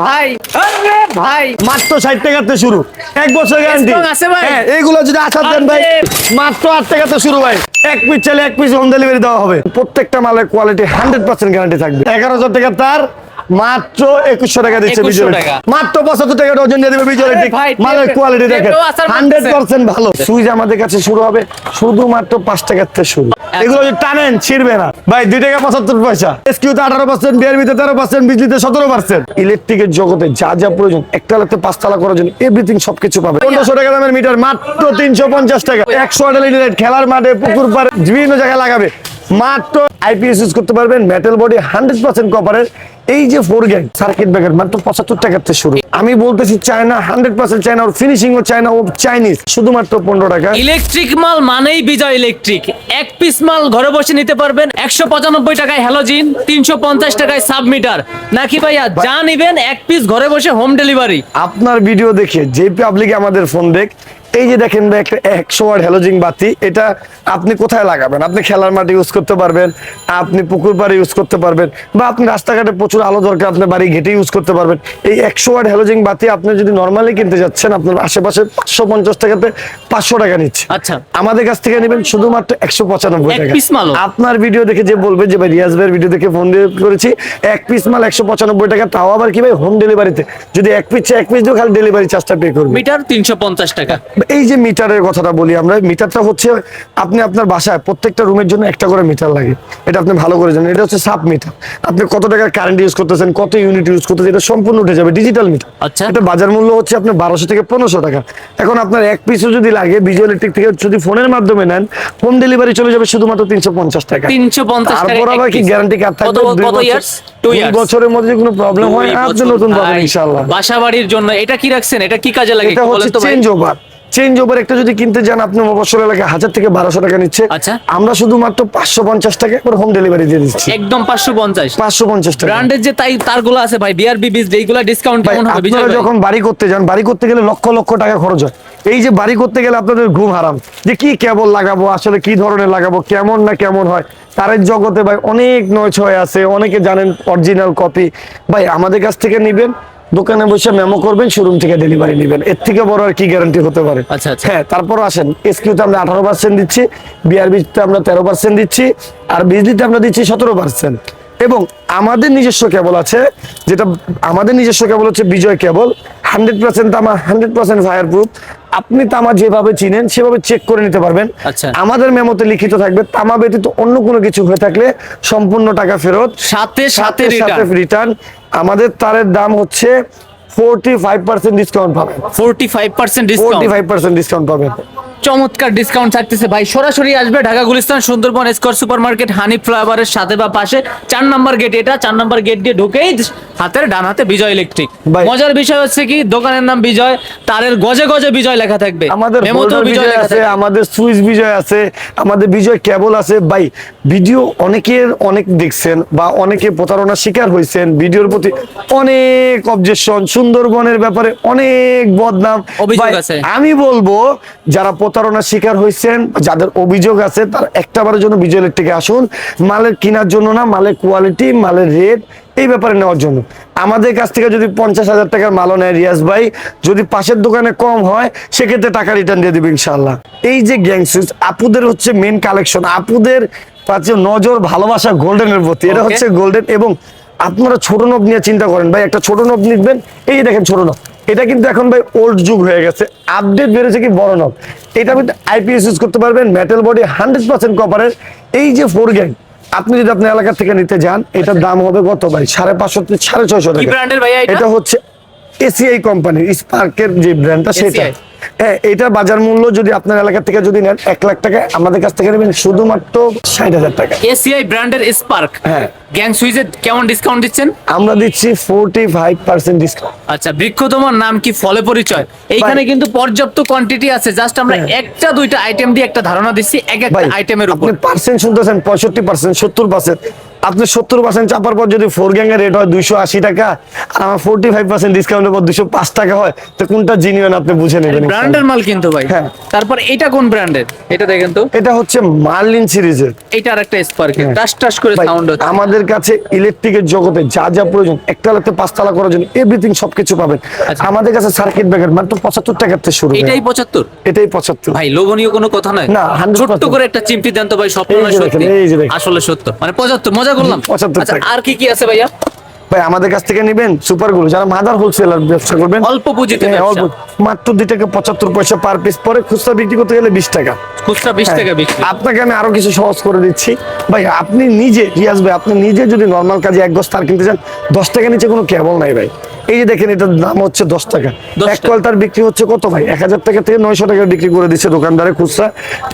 ভাই আরে ভাই। মাত্র ষাট টাকাতে শুরু। এক বছর গ্যারান্টি Strong আছে ভাই? হ্যাঁ এইগুলো যদি দেন ভাই মাত্র টাকাতে শুরু ভাই। এক পিস চাইলে এক পিস হোম ডেলিভারি দেওয়া হবে। প্রত্যেকটা মালের কোয়ালিটি হান্ড্রেড পার্সেন্ট গ্যারান্টি থাকবে। এগারো হাজার টাকা তার মাত্র একুশশো টাকা দিচ্ছে বিজয় মাত্র পঁচাত্তর টাকা ওজন দিয়ে দেবে বিজয় মালের কোয়ালিটি দেখেন। হান্ড্রেড। পার্সেন্ট ভালো। সুইচ আমাদের কাছে শুরু হবে শুধুমাত্র পাঁচ টাকার থেকে শুরু। এগুলো যদি টানেন, ছিড়বে না। ভাই, দুই টাকা পঁচাত্তর পয়সা। এসকিউতে আঠারো পার্সেন্ট বিআরবিতে তেরো পার্সেন্ট বিজলিতে সতেরো পার্সেন্ট ইলেকট্রিকের জগতে যা যা প্রয়োজন, একটা লাগতে পাঁচতলা করার জন্য এভরিথিং সবকিছু পাবে পনেরোশো টাকা দামের মিটার মাত্র তিনশো পঞ্চাশ টাকা। একশো লাইট খেলার মাঠে, পুকুর পাড়ে, বিভিন্ন জায়গায় লাগাবে। মাত্র আইপিএস ইউজ করতে পারবেন মেটাল বডি হান্ড্রেড পার্সেন্ট কপারের এই যে ফোর সার্কিট ব্রেকার মাত্র পঁচাত্তর টাকার থেকে শুরু। আমি বলতেছি চায়না হান্ড্রেড পার্সেন্ট চায়না ওর ফিনিশিং ও চায়না ও চাইনিজ শুধুমাত্র পনেরো টাকা। ইলেকট্রিক মাল মানেই বিজয় ইলেকট্রিক এক পিস মাল ঘরে বসে নিতে পারবেন একশো পঁচানব্বই টাকায় হ্যালোজিন তিনশো পঞ্চাশ টাকায় সাবমিটার নাকি ভাইয়া যা নিবেন এক পিস ঘরে বসে হোম ডেলিভারি আপনার ভিডিও দেখে যে পাবলিক আমাদের ফোন দেখ এই যে দেখেন ভাই একটা একশো ওয়াট হ্যালোজিং বাতি এটা আপনি কোথায় লাগাবেন? আপনি খেলার মাঠে ইউজ করতে পারবেন আপনি পুকুর পাড়ে ইউজ করতে পারবেন বা আপনি রাস্তাঘাটে প্রচুর আলো দরকার আপনার বাড়ি ঘেটে ইউজ করতে পারবেন। এই একশো ওয়াট হ্যালোজিং বাতি আপনি যদি নর্মালি কিনতে যাচ্ছেন আপনার আশেপাশে পাঁচশো পঞ্চাশ টাকাতে পাঁচশো টাকা নিচ্ছে। আচ্ছা। আমাদের কাছ থেকে নেবেন শুধুমাত্র একশো পঁচানব্বই টাকা। আপনার ভিডিও দেখে যে বলবে যে ভাই রিয়াজ ভাইয়ের ভিডিও দেখে ফোন করেছি এক পিস মাল একশো পঁচানব্বই টাকা তাও আবার কি ভাই হোম ডেলিভারিতে যদি এক পিস এক পিস দিও খালি ডেলিভারি চার্জটা পে করবে। মিটার তিনশো পঞ্চাশ টাকা। এই যে মিটারের কথাটা বলি আমরা মিটারটা হচ্ছে আপনি আপনার বাসায় প্রত্যেকটা রুমের জন্য একটা করে মিটার লাগে। এটা আপনি ভালো করে জানেন এটা হচ্ছে সাব মিটার আপনি কত টাকা কারেন্ট ইউজ করতেছেন কত ইউনিট ইউজ করতেছেন এটা সম্পূর্ণ উঠে যাবে ডিজিটাল মিটার আচ্ছা। এটা বাজার মূল্য হচ্ছে আপনার বারোশো থেকে পনেরোশো টাকা। এখন আপনার এক পিসও যদি লাগে বিজয় ইলেকট্রিক থেকে যদি ফোনের মাধ্যমে নেন হোম ডেলিভারি চলে যাবে শুধুমাত্র তিনশো পঞ্চাশ টাকা। 350 টাকা তারপর আবার কি। গ্যারান্টি কার্ড থাকবে দুই। বছরের মধ্যে কোনো প্রবলেম হয় আপনি নতুন পাবেন ইনশাআল্লাহ। বাসা বাড়ির জন্য এটা কি রাখছেন? এটা কি কাজে লাগে এটা হচ্ছে। চেঞ্জ ওভার চেঞ্জ ওভার একটা যদি কিনতে যান আপনি মফস্বল এলাকায় হাজার থেকে বারোশো টাকা নিচ্ছে। আচ্ছা। আমরা শুধুমাত্র পাঁচশো পঞ্চাশ টাকা করে হোম ডেলিভারি দিয়ে দিচ্ছি। একদম পাঁচশো পঞ্চাশ। পাঁচশো পঞ্চাশ টাকা। ব্র্যান্ডের যে তাই তারগুলো আছে ভাই বিআরবি বিজ এইগুলা ডিসকাউন্ট কেমন হবে? আপনারা যখন বাড়ি করতে যান বাড়ি করতে গেলে লক্ষ লক্ষ টাকা খরচ হয়। এই যে বাড়ি করতে গেলে আপনাদের ঘুম হারাম। যে কি কেবল লাগাবো আসলে কি ধরনের লাগাবো কেমন না কেমন হয় তারের জগতে ভাই অনেক নয় ছয় আছে অনেকে জানেন অরিজিনাল কপি ভাই আমাদের কাছ থেকে নিবেন দোকানে বসে মেমো করবেন শোরুম থেকে ডেলিভারি নেবেন। এর থেকে বড় আর কি গ্যারান্টি হতে পারে? আচ্ছা, আচ্ছা। হ্যাঁ তারপর আসেন এসকিউতে আমরা আঠারো পার্সেন্ট দিচ্ছি বিআরবিতে আমরা তেরো পার্সেন্ট দিচ্ছি আর বিজলিতে আমরা দিচ্ছি সতেরো পার্সেন্ট এবং আমাদের নিজস্ব কেবল আছে যেটা আমাদের নিজস্ব কেবল হচ্ছে বিজয় কেবল হান্ড্রেড পার্সেন্ট তামা হান্ড্রেড পার্সেন্ট ফায়ার প্রুফ আপনি তামা যেভাবে চিনেন সেভাবে চেক করে নিতে পারবেন। আচ্ছা। আমাদের মেমোতে লিখিত থাকবে তামা ব্যতীত অন্য কোনো কিছু হয়ে থাকলে সম্পূর্ণ টাকা ফেরত। সাথে সাথে সাথে রিটার্ন আমাদের তারের দাম হচ্ছে ফোরটি ফাইভ পার্সেন্ট ডিসকাউন্ট পাবেন। Forty five percent forty five percent discount পাবেন। চমৎকার ডিসকাউন্ট থাকতেছে। ভাই সরাসরি আসবে Dhaka Gulistan Sundarban square super market হানি ফ্লাইওভারের সাথে বা পাশে। চার নাম্বার গেট এটা চার নাম্বার গেট দিয়ে ঢুকেই হাতের ডান হাতে বিজয় ইলেকট্রিক মজার বিষয় হচ্ছে কি দোকানের নাম বিজয় তারের গজে গজে বিজয় লেখা থাকবে। আমাদের বিজয় আছে আমাদের সুইচ বিজয় আছে আমাদের বিজয় কেবল আছে। ভাই ভিডিও অনেকের অনেক দেখছেন বা অনেকে প্রতারণার শিকার হয়েছেন। ভিডিওর প্রতি অনেক অবজেকশন সুন্দরবনের ব্যাপারে অনেক বদনাম। অভিযোগ আছে। আমি বলব যারা প্রতারণার শিকার হয়েছেন যাদের অভিযোগ আছে তার একটাবারের জন্য বিজয় ইলেকট্রিকে আসুন। মালের কেনার জন্য না মালের কোয়ালিটি মালের রেট এই ব্যাপারে নেওয়ার জন্য। আমাদের কাছ থেকে যদি পঞ্চাশ হাজার টাকার মালও নেয় রিয়াজ ভাই যদি পাশের দোকানে কম হয় সেক্ষেত্রে টাকা রিটার্ন দিয়ে দেবে ইনশাল্লাহ এই যে গ্যাং সুইচ আপুদের হচ্ছে মেন কালেকশন আপুদের কাছে নজর ভালোবাসা গোল্ডেনের প্রতি। এটা হচ্ছে গোল্ডেন এবং আপনারা ছোট নব নিয়ে চিন্তা করেন ভাই একটা ছোট নব নিবেন। এই দেখেন ছোট নব এটা কিন্তু এখন ভাই ওল্ড যুগ হয়ে গেছে। আপডেট বেড়েছে কি বড় নব এটা আপনি আইপিএস ইউজ করতে পারবেন মেটাল বডি হান্ড্রেড পার্সেন্ট কপারের এই যে ফোর গ্যাং আপনি যদি আপনার এলাকা থেকে নিতে যান এটার দাম হবে কত ভাই? সাড়ে পাঁচশো থেকে সাড়ে ছয়শো টাকা। এটা? হচ্ছে এসিআই কোম্পানির স্পার্কের যে ব্র্যান্ডটা সেটা। হ্যাঁ এটা বাজার মূল্য যদি আপনার এলাকা থেকে যদি নেন এক লাখ টাকা। আমাদের কাছ থেকে নেবেন শুধুমাত্র ষাট হাজার টাকা। এসিআই ব্র্যান্ডের স্পার্ক। হ্যাঁ। গ্যাং কেমন ডিসকাউন্ট দিচ্ছেন? আমরা দিচ্ছি ফোরটি ফাইভ পার্সেন্ট ডিসকাউন্ট আচ্ছা বৃক্ষ তোমার নাম কি ফলে পরিচয়? এইখানে কিন্তু পর্যাপ্ত কোয়ান্টিটি আছে। জাস্ট আমরা হ্যাঁ। একটা দুইটা আইটেম দিয়ে একটা ধারণা দিচ্ছি এক একটা ভাই আইটেমের উপর। পার্সেন্ট শুনতেছেন পঁয়ষট্টি পার্সেন্ট সত্তর পার্সেন্ট আপনি সত্তর পার্সেন্ট চাপার পর যদি ফোর গ্যাং এর রেট হয় দুইশো আশি টাকা আর আমার ফোর্টি ফাইভ পার্সেন্ট ডিসকাউন্টের পর দুশো পাঁচ টাকা হয় তো কোনটা জিনিয়ন আপনি বুঝে নেবেন ব্র্যান্ডের মাল কিন্তু ভাই। হ্যাঁ। তারপর এটা কোন ব্র্যান্ডের এটা দেখেন তো। এটা হচ্ছে মার্লিন সিরিজের। এটা আরেকটা স্পার্কের হ্যাঁ। টাস টাস করে সাউন্ড হচ্ছে। আমাদের কাছে ইলেকট্রিকের জগতে যা যা প্রয়োজন একটা লাতে পাঁচতলা করার জন্য এভরিথিং সবকিছু পাবেন। আচ্ছা। আমাদের কাছে সার্কিট ব্রেকার মাত্র পঁচাত্তর টাকার থেকে শুরু এটাই পঁচাত্তর? এটাই পঁচাত্তর। ভাই লোভনীয় কোনো কথা নয়। না, 100% ছোট্ট করে একটা চিমটি দেন তো ভাই স্বপ্ন নয় সত্যি। আসলে সত্য। মানে পঁচাত্তর মজা করলাম? 75 আচ্ছা। আর কি কি আছে ভাইয়া? ভাই আমাদের কাছ থেকে নেবেন সুপারগুলো যারা মাদার হোলসেলার ব্যবসা করবেন অল্প পুঁজিতে হ্যাঁ, অল্প মাত্র দুই টাকা পঁচাত্তর পয়সা পার পিস পরে খুচরা বিক্রি করতে গেলে বিশ টাকা। খুচরা বিশ হ্যাঁ, টাকা বিক্রি। আপনাকে আমি আরও কিছু সহজ করে দিচ্ছি। ভাই আপনি নিজে রিয়াজ ভাই আপনি নিজে যদি নর্মাল কাজে এক গজ তার কিনতে চান দশ টাকা নিচে কোনো কেবল নাই ভাই। এই যে দেখেন এটার দাম হচ্ছে দশ টাকা। এক টাকা। তার বিক্রি হচ্ছে কত ভাই? এক হাজার টাকা থেকে নয়শো টাকা বিক্রি করে দিচ্ছে দোকানদারে খুচরা।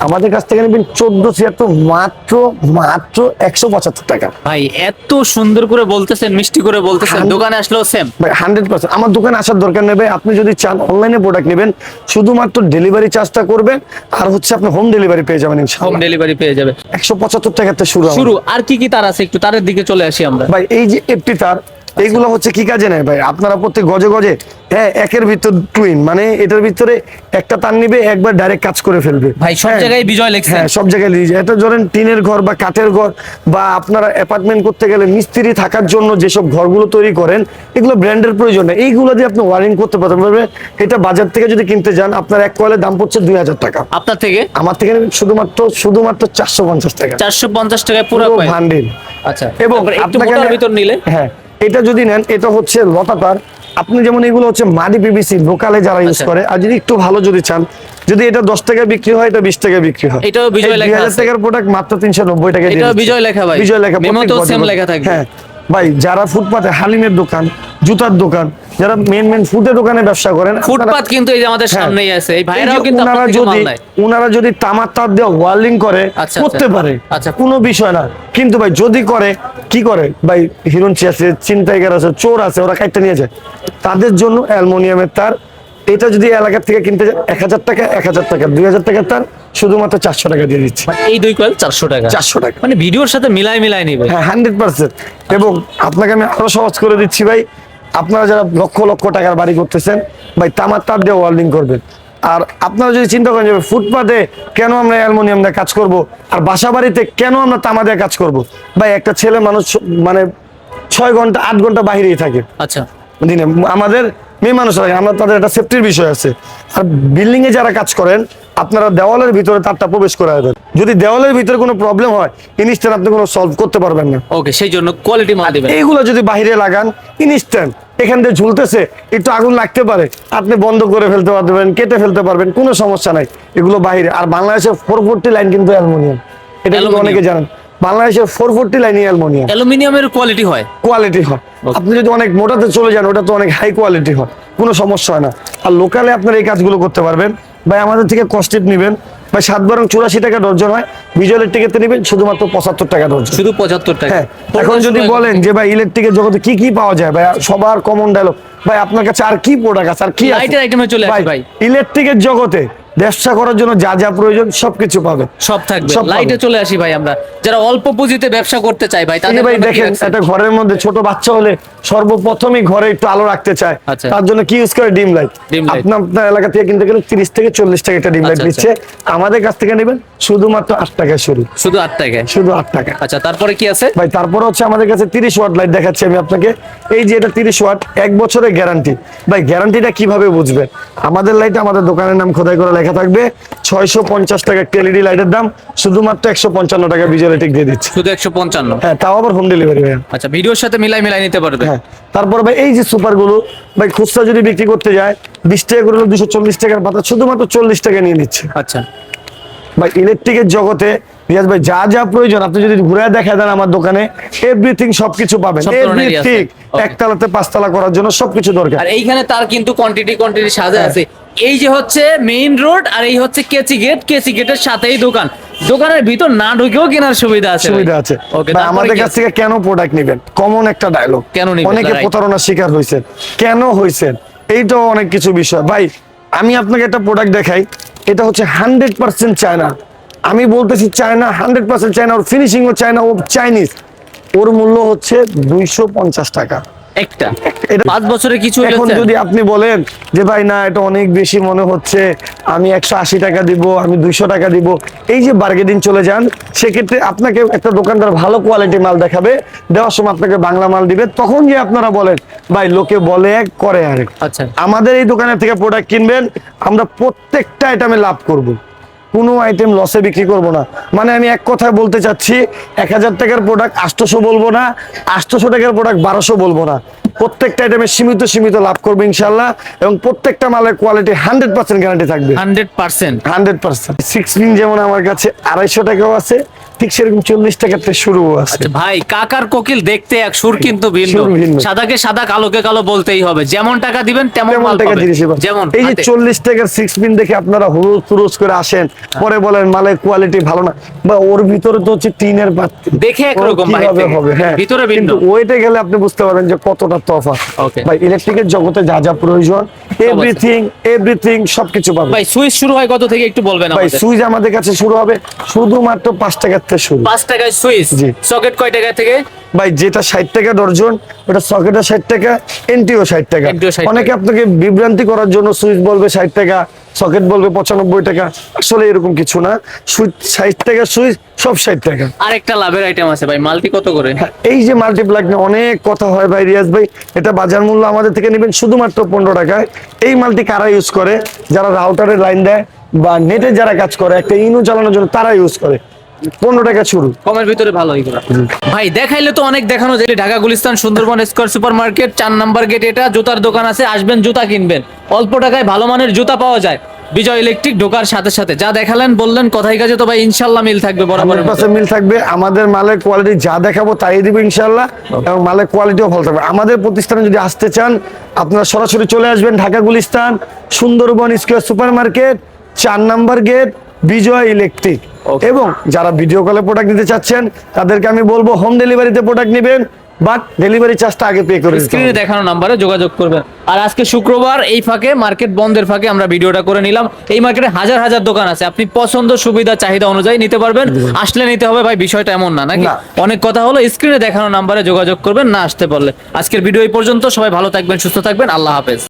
আমাদের কাছ থেকে নেবেন চোদ্দ ছিয়াত্তর মাত্র মাত্র একশো পঁচাত্তর টাকা। ভাই এত সুন্দর করে বলতেছেন মিষ্টি করে বলতেছেন দোকানে আসলেও সেম ভাই হান্ড্রেড পার্সেন্ট। আমার দোকানে আসার দরকার নেবে আপনি যদি চান অনলাইনে প্রোডাক্ট নেবেন শুধুমাত্র ডেলিভারি চার্জটা করবেন আর হচ্ছে আপনি হোম ডেলিভারি পেয়ে যাবেন হোম ডেলিভারি পেয়ে যাবে। একশো পঁচাত্তর টাকাতে শুরু শুরু আর কি কি তার আছে? একটু তারের দিকে চলে আসি আমরা। ভাই এই যে একটি তার এইগুলো হচ্ছে কি কাজে নেয় ভাই? আপনারা প্রত্যেক গজে গজে হ্যাঁ একের ভিতর টুইন মানে এটার ভিতরে একটা তার নিবে একবার ডাইরেক্ট কাজ করে ফেলবে। ভাই সব হ্যাঁ। জায়গায় বিজয় লিখছেন। হ্যাঁ সব জায়গায় লিখে এটা ধরেন টিনের ঘর বা কাঠের ঘর বা আপনারা অ্যাপার্টমেন্ট করতে গেলে মিস্ত্রি থাকার জন্য যেসব ঘরগুলো তৈরি করেন এগুলো ব্র্যান্ডের প্রয়োজন নেই। এইগুলো দিয়ে আপনি ওয়ারিং করতে পারবেন। এটা বাজার থেকে যদি কিনতে যান আপনার এক কয়েলের দাম পড়ছে দুই হাজার টাকা। আপনার থেকে? আমার থেকে শুধুমাত্র শুধুমাত্র চারশো পঞ্চাশ টাকা। চারশো পঞ্চাশ টাকায় পুরো ভান্ডিল। আচ্ছা। এবং আপনাকে ভিতর নিলে? হ্যাঁ। এটা যদি নেন এটা হচ্ছে লতাতার আপনি যেমন এগুলো হচ্ছে মাদি পিভিসি লোকালে যারা ইউজ আচ্ছা। করে আর যদি একটু ভালো যদি চান যদি এটা দশ টাকা বিক্রি হয় এটা বিশ টাকা বিক্রি হয় এটাও বিজয় লেখা 2000 আছে। টাকার প্রোডাক্ট মাত্র তিনশো নব্বই টাকা দিয়ে বিজয় লেখা ভাই। বিজয় লেখা মেমোতেও লেখা থাকবে। হ্যাঁ ভাই যারা ফুটপাতে হালিমের দোকান জুতার দোকান যারা মেন মেন ফুডের দোকানে ব্যবসা করেন ফুটপাত কিন্তু এই যে আমাদের হ্যাঁ। সামনেই আছে। এই ভাইরাও কিন্তু আপনার যদি উনারা যদি তামার তার দিয়ে ওয়ার্লিং করে আচ্ছা, করতে আচ্ছা। পারে। আচ্ছা। কোনো বিষয় না। কিন্তু ভাই যদি করে কি করে? ভাই হিরোঞ্চি আছে চিন্তাইকার আছে চোর আছে ওরা কাইটটা নিয়ে যায়। তাদের জন্য অ্যালমোনিয়ামের তার এটা যদি এলাকার থেকে কিনতে যায় এক হাজার টাকা এক হাজার টাকা দুই হাজার টাকার তার শুধুমাত্র চারশো টাকা দিয়ে দিচ্ছে। মানে এই দুই কয়েল চারশো টাকা। চারশো টাকা। মানে ভিডিওর সাথে মিলাই মিলাই নিবে হ্যাঁ হান্ড্রেড পার্সেন্ট এবং আপনাকে আমি আরও সহজ করে দিচ্ছি ভাই আপনারা যারা লক্ষ লক্ষ টাকার বাড়ি করতেছেন ভাই তামার তার দিয়ে ওয়ার্ল্ডিং করবেন। আর আপনারা যদি চিন্তা করেন যে ফুটপাতে কেন আমরা অ্যালমোনিয়াম দিয়ে কাজ করব? আর বাসা বাড়িতে কেন আমরা তামা দিয়ে কাজ করব? ভাই একটা ছেলে মানুষ মানে ছয় ঘণ্টা আট ঘণ্টা বাইরেই থাকে। আচ্ছা। দিনে আমাদের মেয়ে মানুষ লাগে আমরা তাদের একটা সেফটির বিষয় আছে। আর বিল্ডিং এ যারা কাজ করেন আপনারা দেওয়ালের ভিতরে তারটা প্রবেশ করে দেন যদি দেওয়ালের ভিতরে কোনো প্রবলেম হয় ইনস্ট্যান্ট আপনি কোনো সলভ করতে পারবেন না। ওকে সেই জন্য কোয়ালিটি মাল দিবেন। এইগুলো যদি বাইরে লাগান ইনস্ট্যান্ট এখান দিয়ে ঝুলতেছে একটু আগুন লাগতে পারে। আপনি বন্ধ করে ফেলতে পারবেন কেটে ফেলতে পারবেন কোনো সমস্যা নাই। এগুলো বাইরে। আর বাংলাদেশের ফোর ফোরটি লাইন কিন্তু অ্যালমোনিয়াম। এটা কিন্তু অনেকে জানেন। বাংলাদেশের ফোর ফোরটি লাইনই অ্যালমোনিয়াম। অ্যালুমিনিয়ামের কোয়ালিটি হয়। কোয়ালিটি হয়। আপনি যদি অনেক মোটাতে চলে যান ওটা তো অনেক হাই কোয়ালিটি হয়। কোনো সমস্যা হয় না। আর লোকালে আপনারা এই কাজগুলো করতে পারবেন। ভাই আমাদের থেকে কস্টিপ নেবেন। ভাই সাত বরং চুরাশি টাকা ডর্জন হয়। বিজয়ের টিকিটে নেবেন শুধুমাত্র পঁচাত্তর টাকা ডর্জন শুধু পঁচাত্তর টাকা। হ্যাঁ এখন যদি বলেন যে ভাই ইলেকট্রিকের জগতে কি কি পাওয়া যায়? ভাই সবার কমন ডায়লগ ভাই আপনার কাছে আর কি প্রোডাক্ট আছে? আর কি Light-এর চলে আসে ভাই। ইলেকট্রিকের জগতে ব্যবসা করার জন্য যা যা প্রয়োজন সবকিছু পাবে। সব থাকবে। লাইটে চলে আসি ভাই আমরা। যারা অল্প পুঁজিতে ব্যবসা করতে চায় ভাই তাদের ভাই দেখেন? একটা ঘরের মধ্যে ছোট বাচ্চা হলে সর্বপ্রথমই ঘরে একটু আলো রাখতে চায়। আচ্ছা। তার জন্য কি ইউজ করে? ডিম লাইট আপনার আপনার এলাকা থেকে কিনতে গেলে তিরিশ থেকে চল্লিশ টাকা একটা ডিম লাইট আচ্ছা, দিচ্ছে আমাদের কাছ থেকে নেবেন শুধুমাত্র আট টাকা শুরু। শুধু আট টাকায়? শুধু আট টাকা। আচ্ছা তারপরে কি আছে? ভাই তারপরে হচ্ছে আমাদের কাছে তিরিশ ওয়াট লাইট দেখাচ্ছি আমি আপনাকে। এই যে এটা তিরিশ ওয়াট এক বছরের গ্যারান্টি ভাই গ্যারান্টিটা কীভাবে বুঝবেন? আমাদের লাইট আমাদের দোকানের নাম খোদাই করে লেখা থাকবে ছয়শো পঞ্চাশ টাকা একটা এলইডি লাইটের দাম শুধুমাত্র একশো পঞ্চান্ন টাকা বিজয় দিয়ে দিচ্ছে। শুধু একশো পঞ্চান্ন? হ্যাঁ তাও আবার হোম ডেলিভারি ভাই আচ্ছা ভিডিওর সাথে মিলাই মিলাই নিতে পারবে। হ্যাঁ তারপর ভাই এই যে সুপারগুলো ভাই খুচরা যদি বিক্রি করতে যায় বিশ টাকা করে দুশো চল্লিশ টাকার পাতা শুধুমাত্র চল্লিশ টাকা নিয়ে নিচ্ছে। আচ্ছা। ভাই ইলেকট্রিকের জগতে রিয়াজ ভাই যা যা প্রয়োজন আপনি যদি ঘুরে দেখা দেন আমার দোকানে এভরিথিং সবকিছু পাবেন। এভরিথিং একতলাতে পাঁচতলা করার জন্য সবকিছু দরকার। আর এইখানে তার কিন্তু কোয়ান্টিটি কোয়ান্টিটি সাজা হ্যাঁ। আছে। এই যে হচ্ছে মেইন রোড আর এই হচ্ছে কেচি গেট কেচি গেটের সাথেই দোকান। দোকানের ভিতর না ঢুকেও কেনার সুবিধা আছে সুবিধা আছে। আমাদের কাছ থেকে কেন প্রোডাক্ট নেবেন? কমন একটা ডায়লগ কেন নিবেন? অনেকে. প্রতারণার শিকার হয়েছেন কেন হয়েছেন এইটাও অনেক কিছু বিষয়। ভাই আমি আপনাকে একটা প্রোডাক্ট দেখাই। এটা হচ্ছে হান্ড্রেড পার্সেন্ট চায়না আমি বলতেছি চায়না হান্ড্রেড পার্সেন্ট চায়না ওর ফিনিশিং ও চায়না ও চাইনিজ ওর মূল্য হচ্ছে দুইশো পঞ্চাশ টাকা। একটা। এটা পাঁচ বছরে কিছু এখন যদি আপনি বলেন যে ভাই না এটা অনেক বেশি মনে হচ্ছে আমি একশো আশি টাকা দিব আমি দুইশো টাকা দিব। এই যে বার্গেনিং চলে যান সেক্ষেত্রে আপনাকে একটা দোকানদার ভালো কোয়ালিটি মাল দেখাবে দেওয়ার সময় আপনাকে বাংলা মাল দিবে। তখন যে আপনারা বলেন ভাই লোকে বলে এক করে আরেক। আচ্ছা। আমাদের এই দোকানের থেকে প্রোডাক্ট কিনবেন আমরা প্রত্যেকটা আইটেমে লাভ করব। কোনো আইটেম লসে বিক্রি করব না। মানে আমি এক কথায় বলতে চাচ্ছি এক হাজার টাকার প্রোডাক্ট আটশোশো বলব না আটশোশো টাকার প্রোডাক্ট বারোশো বলব না। প্রত্যেকটা আইটেমে সীমিত সীমিত লাভ করব ইনশাল্লাহ এবং প্রত্যেকটা মালের কোয়ালিটি হান্ড্রেড পার্সেন্ট গ্যারান্টি থাকবে। Hundred percent hundred percent sixteen যেমন আমার কাছে আড়াইশো টাকাও আছে ঠিক সেরকম চল্লিশ থেকে শুরুও আছে। ভাই কাকার কোকিল দেখতে এক সুর কিন্তু ভিন্ন। সাদাকে সাদা কালোকে কালো বলতেই হবে। যেমন টাকা দিবেন তেমন টাকা পাবেন। যেমন এই যে চল্লিশ টাকার সিক্স পিন দেখে আপনারা হুরুজ ফুরুজ করে আসেন পরে বলেন মালের কোয়ালিটি ভালো না। বা ওর ভিতরে তো হচ্ছে টিনের দেখে একরকম হবে হ্যাঁ। ভিতরে ভিন্ন। ওইটা গেলে আপনি বুঝতে পারবেন যে কতটা তফাৎ. ভাই ইলেকট্রিকের জগতে যা যা প্রয়োজন এভরিথিং এভরিথিং সবকিছু পাবেন। ভাই সুইচ শুরু হয় কত থেকে একটু বলবেন ভাই সুইচ আমাদের কাছে শুরু হবে শুধুমাত্র পাঁচ টাকার থেকে শুরু। পাঁচ টাকায় সুইচ। সকেট কয় টাকা থেকে? ভাই যেটা ষাট টাকা ডর্জন ওটা সকেটও ষাট টাকা এনটিও ষাট টাকা। অনেকে আপনাকে বিভ্রান্তি করার জন্য সুইচ বলবে ষাট টাকা সকেট বলবে পঁচানব্বই টাকা। আসলে এরকম কিছু না। সুইচ ষাট টাকা সুইচ সব ষাট টাকা। আরেকটা লাভের আইটেম আছে ভাই মাল্টি কত করে? এই যে নিয়ে অনেক কথা হয় ভাই রিয়াজ ভাই। এটা বাজার মূল্য আমাদের থেকে নেবেন শুধুমাত্র পনেরো টাকায়। এই মাল্টি কারা ইউজ করে? যারা রাউটারের লাইন দেয় বা নেটে যারা কাজ করে একটা ইনু চালানোর জন্য তারা ইউজ করে। পনেরো টাকা শুরু। কমের ভিতরে ভালো ভাই দেখাইলে তো অনেক দেখানো যায়। Dhaka Gulistan Sundarban square super market চার নাম্বার গেট এটা জুতার দোকান আছে আসবেন জুতা কিনবেন। অল্প টাকায় ভালো মানের জুতা পাওয়া যায়। বিজয় ইলেকট্রিক ঢোকার সাথে সাথে। যা দেখালেন বললেন কথাই কাজে তো ভাই ইনশাল্লাহ মিল থাকবে বরাবর পার্সেন্ট মিল থাকবে আমাদের মালের কোয়ালিটি যা দেখাবো তাই দিব ইনশাল্লাহ এবং মালের কোয়ালিটিও ভালো থাকবে। আমাদের প্রতিষ্ঠানে যদি আসতে চান আপনারা সরাসরি চলে আসবেন Dhaka Gulistan Sundarban square super market চার নাম্বার গেট বিজয় ইলেকট্রিক। এবং যারা ভিডিও কলে প্রোডাক্ট নিতে চাচ্ছেন তাদেরকে আমি বলব হোম ডেলিভারিতে প্রোডাক্ট নেবেন বাট ডেলিভারি চার্জটা আগে পে করে স্ক্রিনে দেখানো নাম্বারে যোগাযোগ করবেন। আর আজকে শুক্রবার এই ফাঁকে মার্কেট বন্ধের ফাঁকে আমরা ভিডিওটা করে নিলাম। এই মার্কেটে হাজার হাজার দোকান আছে। আপনি পছন্দ সুবিধা চাহিদা অনুযায়ী নিতে পারবেন। আসলে নিতে হবে ভাই বিষয়টা এমন না নাকি। অনেক কথা হলো স্ক্রিনে দেখানো নাম্বারে যোগাযোগ করবেন না আসতে পারলে। আজকের ভিডিও এই পর্যন্ত। সবাই ভালো থাকবেন সুস্থ থাকবেন। আল্লাহ হাফেজ।